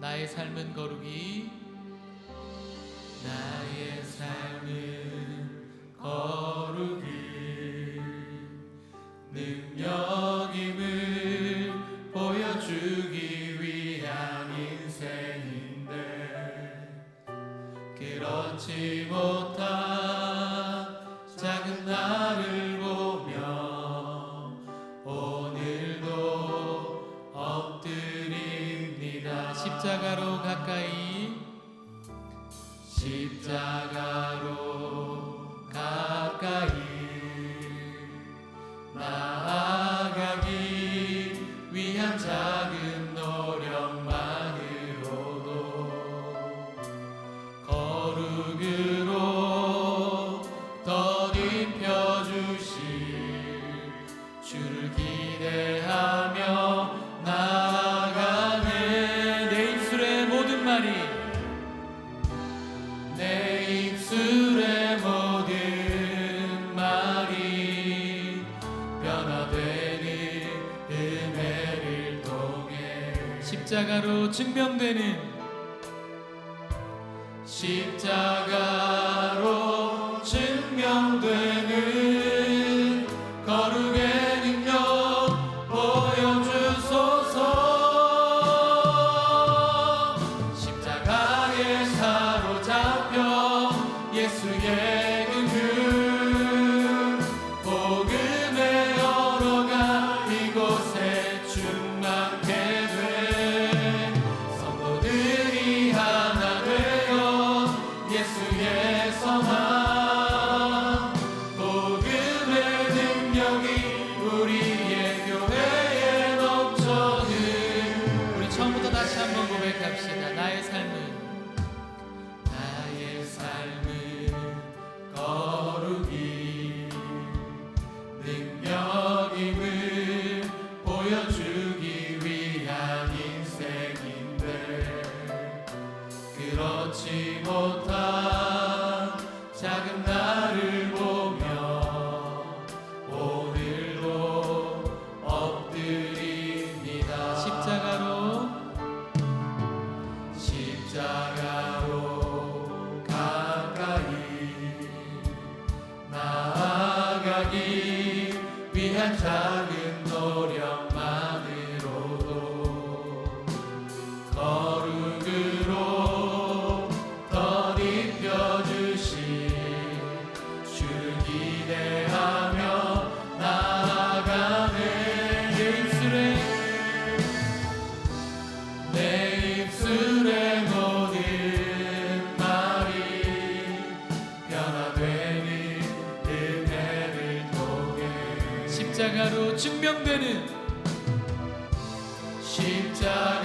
나의 삶은 거룩이 나의 삶은 거룩이 능력임을 보여주기 위한 인생인데 그렇지 못 십자가로 가까이. 십자가로 생명되는 십자가. 하기 위한 작은 노력. 하루하루 증명되는 십자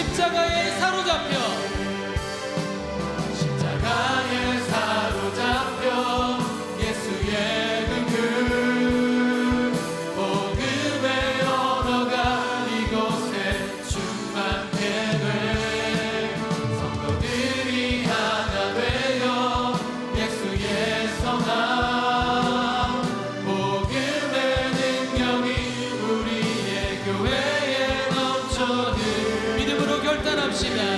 십자가에 사로잡혀 Shiva.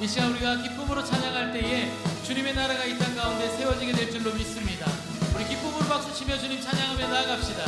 이 시간 우리가 기쁨으로 찬양할 때에 주님의 나라가 이 땅 가운데 세워지게 될 줄로 믿습니다. 우리 기쁨으로 박수 치며 주님 찬양하며 나아갑시다.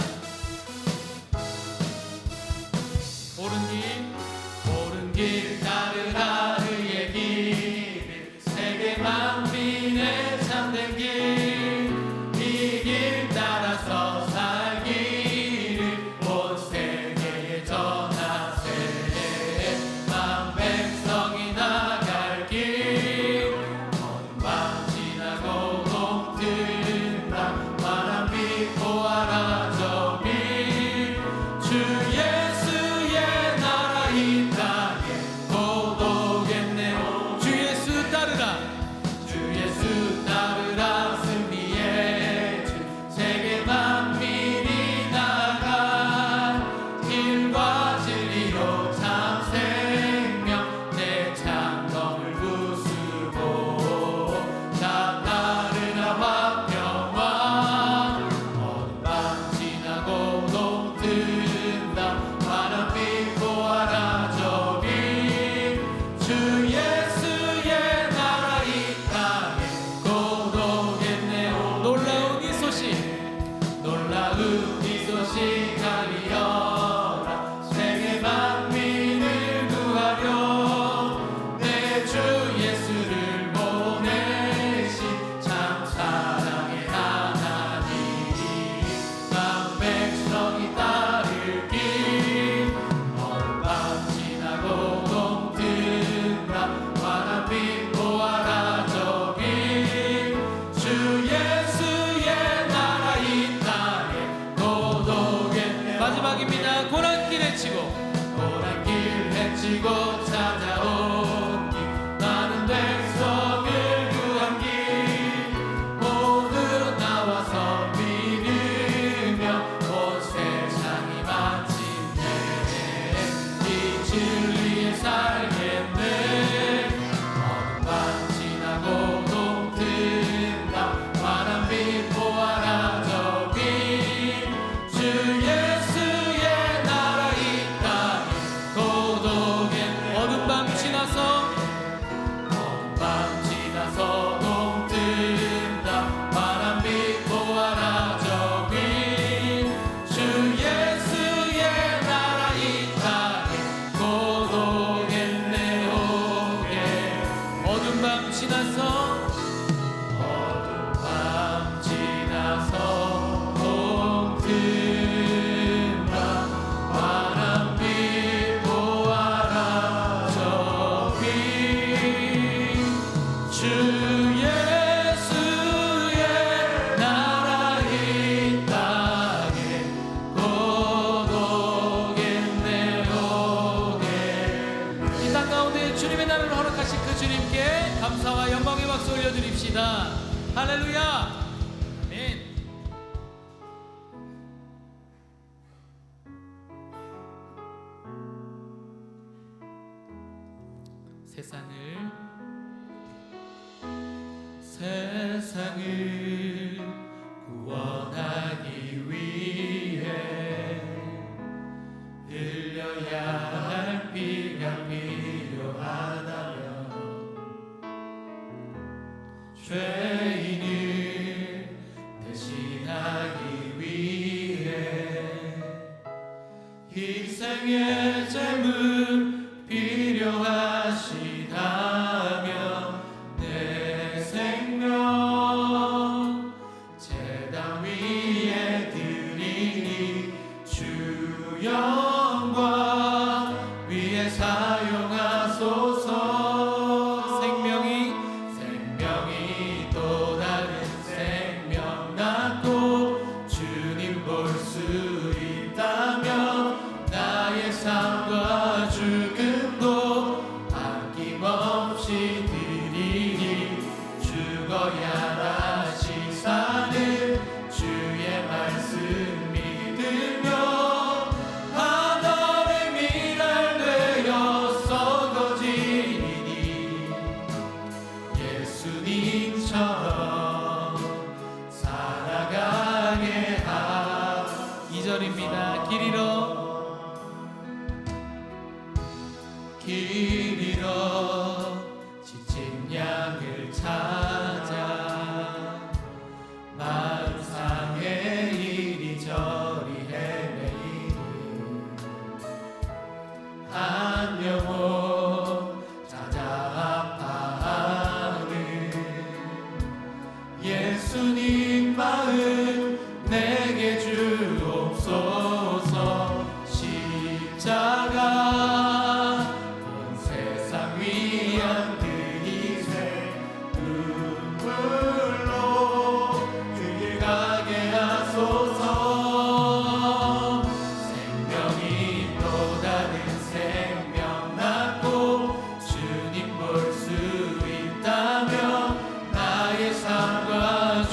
올려드립시다. 할렐루야!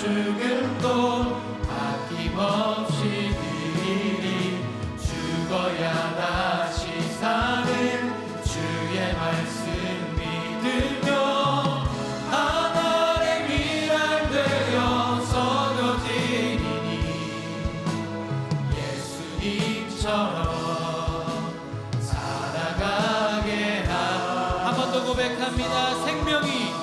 죽음도 아낌없이 드리리 죽어야 다시 사는 주의 말씀 믿으며 하나의 미랄 되어 서려지리니 예수님처럼 살아가게 하 한번 더 고백합니다. 생명이